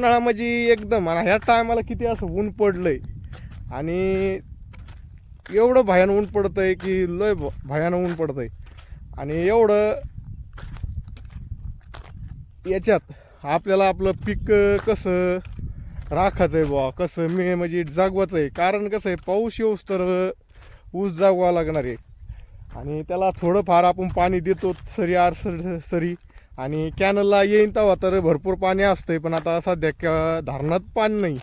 उन्हाळा म्हणजे एकदम आणि ह्या टायमाला किती असं ऊन पडलंय. आणि एवढं भयान ऊन पडतंय की लय भयान ऊन पडतंय. आणि एवढं याच्यात आपल्याला आपलं पीक कसं राखायचं आहे बुवा कसं मी म्हणजे जागवायचं आहे कारण कसं आहे पाऊस येऊस तर ऊस जागवा लागणार. आहे आणि त्याला थोडंफार आपण पाणी देतो सरी आर सर सरी. आणि कॅनलला येईन तेव्हा तर भरपूर पाणी असतंय पण आता सध्या क धरणात पाणी नाही.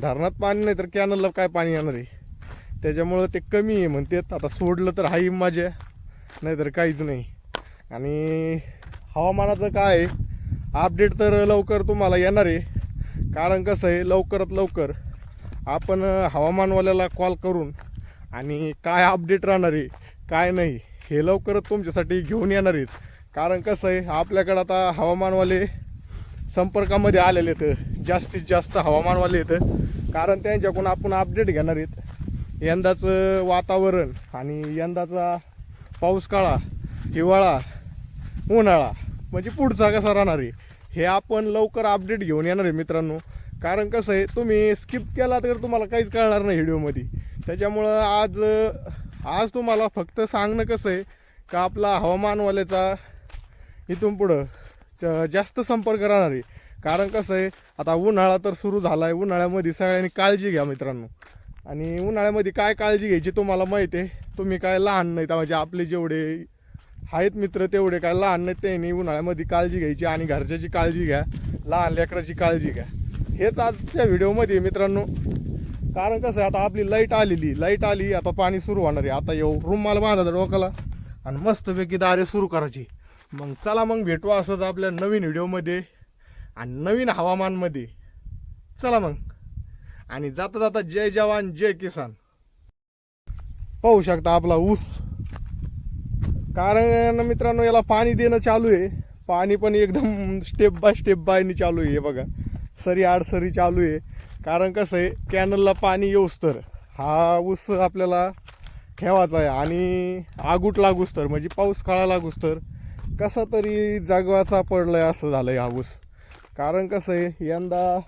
धरणात पाणी नाही तर कॅनलला काय पाणी येणार आहे? त्याच्यामुळं ते कमी आहे म्हणतात आता सोडलं तर हाही माझ्या नाहीतर काहीच नाही. आणि हवामानाचं काय आहे? अपडेट तर लवकर तुम्हाला येणार आहे. कारण कसं आहे लवकरात लवकर आपण हवामानवाल्याला कॉल करून आणि काय अपडेट राहणार आहे काय नाही हे लवकरच तुमच्यासाठी घेऊन येणार आहेत. कारण कसं आहे आपल्याकडं आता हवामानवाले संपर्कामध्ये आलेले आहेत. जास्तीत जास्त हवामानवाले आहेत. कारण त्यांच्याकडून आपण अपडेट घेणार आहेत. यंदाचं वातावरण आणि यंदाचा पाऊस काळा हिवाळा उन्हाळा म्हणजे पुढचा कसा राहणार आहे हे आपण लवकर अपडेट घेऊन येणार आहे मित्रांनो. कारण कसं आहे तुम्ही स्किप केला तर तुम्हाला काहीच कळणार नाही व्हिडिओमध्ये त्याच्यामुळं आज आज तुम्हाला फक्त सांगणं कसं आहे का आपला हवामानवाल्याचा इथून पुढं जास्त संपर्क राहणार. आहे कारण कसं आहे आता उन्हाळा तर सुरू झाला आहे उन्हाळ्यामध्ये सगळ्यांनी काळजी घ्या मित्रांनो. आणि उन्हाळ्यामध्ये काय काळजी घ्यायची तुम्हाला माहिती आहे? तुम्ही काय लहान नाही म्हणजे आपले जेवढे आहेत मित्र तेवढे काय लहान नाहीत त्यांनी उन्हाळ्यामध्ये काळजी घ्यायची आणि घरच्याची काळजी घ्या लहान लेकराची काळजी घ्या. हेच आजच्या व्हिडिओमध्ये मित्रांनो. कारण कसं आहे आता आपली लाइट आलेली लाइट आली आता पाणी सुरू होणार आहे. आता येऊ रुमाल बांधायचा डोक्याला आणि मस्तपैकी दारे सुरू करायची. मग चला मग भेटू असंच आपल्या नवीन व्हिडिओमध्ये आणि नवीन हवामानमध्ये. चला मग. आणि जाता जाता जय जवान जय किसान. पाहू शकता आपला ऊस. कारण मित्रांनो याला पाणी देणं चालू आहे. पाणी पण एकदम स्टेप बाय स्टेप बायनी चालू आहे हे बघा. सरी आडसरी चालू आहे. कारण कसं आहे कॅनलला पाणी येऊस तर हा ऊस आपल्याला ठेवायचा आहे. आणि आगूट लागूस तर म्हणजे पाऊस काळा लागूस तर कसा तरी जागवाचा पडलाय असं झालं आहे ऊस. कारण कसं आहे यंदा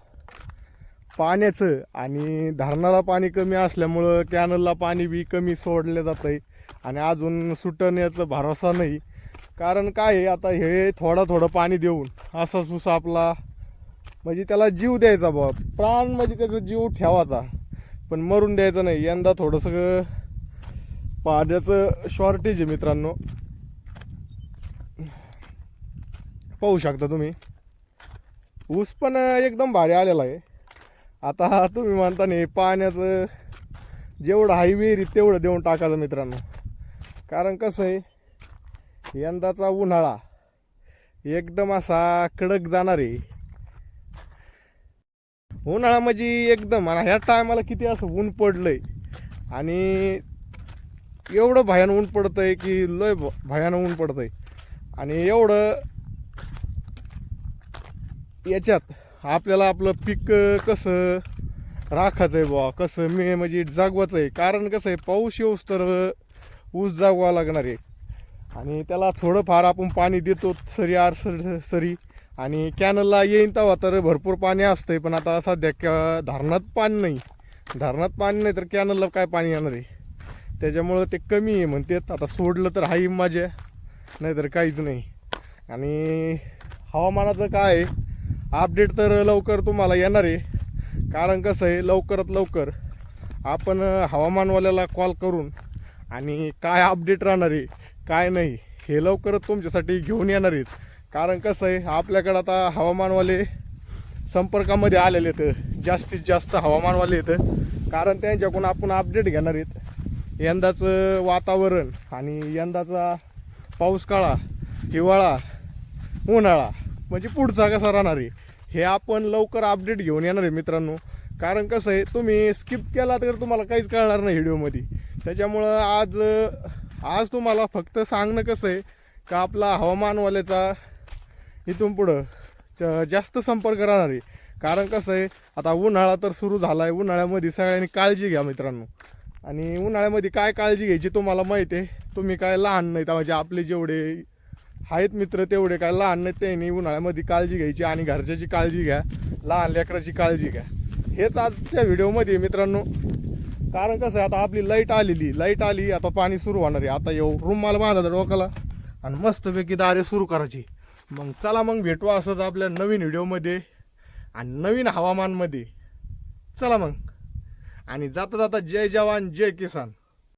पाण्याचं आणि धरणाला पाणी कमी असल्यामुळं कॅनलला पाणी बी कमी सोडलं जातं आहे आणि अजून सुटण्याचा भरोसा नाही. कारण काय आहे आता हे थोडं थोडं पाणी देऊन असाच ऊस आपला म्हणजे त्याला जीव द्यायचा बा प्राण म्हणजे त्याचा जीव ठेवायचा. पण मरून द्यायचं नाही. यंदा थोडंसं पाण्याचं शॉर्टेज आहे मित्रांनो. पाहू शकता तुम्ही. ऊस पण एकदम भारी आलेला आहे. आता तुम्ही म्हणता नाही पाण्याचं जेवढं हायवे तेवढं देऊन टाकायचं मित्रांनो. कारण कसं आहे यंदाचा उन्हाळा एकदम असा कडक जाणार आहे. उन्हाळा म्हणजे एकदम म्हणा ह्या टायमाला किती असं ऊन पडलंय. आणि एवढं भयान ऊन पडतंय की लय भ- भयान ऊन पडतंय. आणि एवढं याच्यात आपल्याला आपलं पीक कसं राखायचं आहे बुवा कसं मी म्हणजे जागवायचं आहे कारण कसं आहे पाऊस येऊस तर ऊस जागवा लागणार आहे. आणि त्याला थोडंफार आपण पाणी देतो सरी आर सर सरी. आणि कॅनलला येईन तेव्हा तर भरपूर पाणी असतंय पण आता सध्या क धरणात पाणी नाही. धरणात पाणी नाही तर कॅनलला काय पाणी येणार आहे? त्याच्यामुळं ते कमी आहे म्हणतात आता सोडलं तर हाही माझ्या नाहीतर काहीच नाही. आणि हवामानाचं काय आहे? अपडेट तर लवकर तुम्हाला येणार आहे. कारण कसं आहे लवकरात लवकर आपण हवामानवाल्याला कॉल करून आणि काय अपडेट राहणार आहे काय नाही हे लवकरच तुमच्यासाठी घेऊन येणार आहेत. कारण कसं आहे आपल्याकडं आता हवामानवाले संपर्कामध्ये आलेले आहेत जास्तीत जास्त हवामानवाले आहेत. कारण त्यांच्याकडून आपण अपडेट घेणार आहेत. यंदाचं वातावरण आणि यंदाचा पाऊस काळा हिवाळा उन्हाळा म्हणजे पुढचा कसा राहणार आहे? हे आपण लवकर अपडेट घेऊन येणार आहे मित्रांनो. कारण कसं आहे तुम्ही स्किप केला तर तुम्हाला काहीच कळणार नाही व्हिडिओमध्ये. त्याच्यामुळं आज आज तुम्हाला फक्त सांगणं कसं आहे का आपला हवामानवाल्याचा इथून पुढं ज- जास्त संपर्क राहणार आहे. कारण कसं आहे आता उन्हाळा तर सुरू झाला आहे उन्हाळ्यामध्ये सगळ्यांनी काळजी घ्या मित्रांनो. आणि उन्हाळ्यामध्ये काय काळजी घ्यायची तुम्हाला माहिती आहे? तुम्ही काय लहान नाही म्हणजे आपले जेवढे आहेत मित्र तेवढे काय लहान नाही त्यांनी उन्हाळ्यामध्ये काळजी घ्यायची आणि घरच्याची काळजी घ्या लहान लेकराची काळजी घ्या. हेच आजच्या व्हिडिओमध्ये मित्रांनो. कारण कसं आहे आता आपली लाइट आलेली लाइट आली आता पाणी सुरू होणार आहे. आता येऊ रुमाल बांधायचा डोकाला आणि मस्तपैकी दारे सुरू करायची. मग चला मग भेटू असंच आपल्या नवीन व्हिडिओमध्ये आणि नवीन हवामानमध्ये. चला मग. आणि जाता जाता जय जवान जय किसान.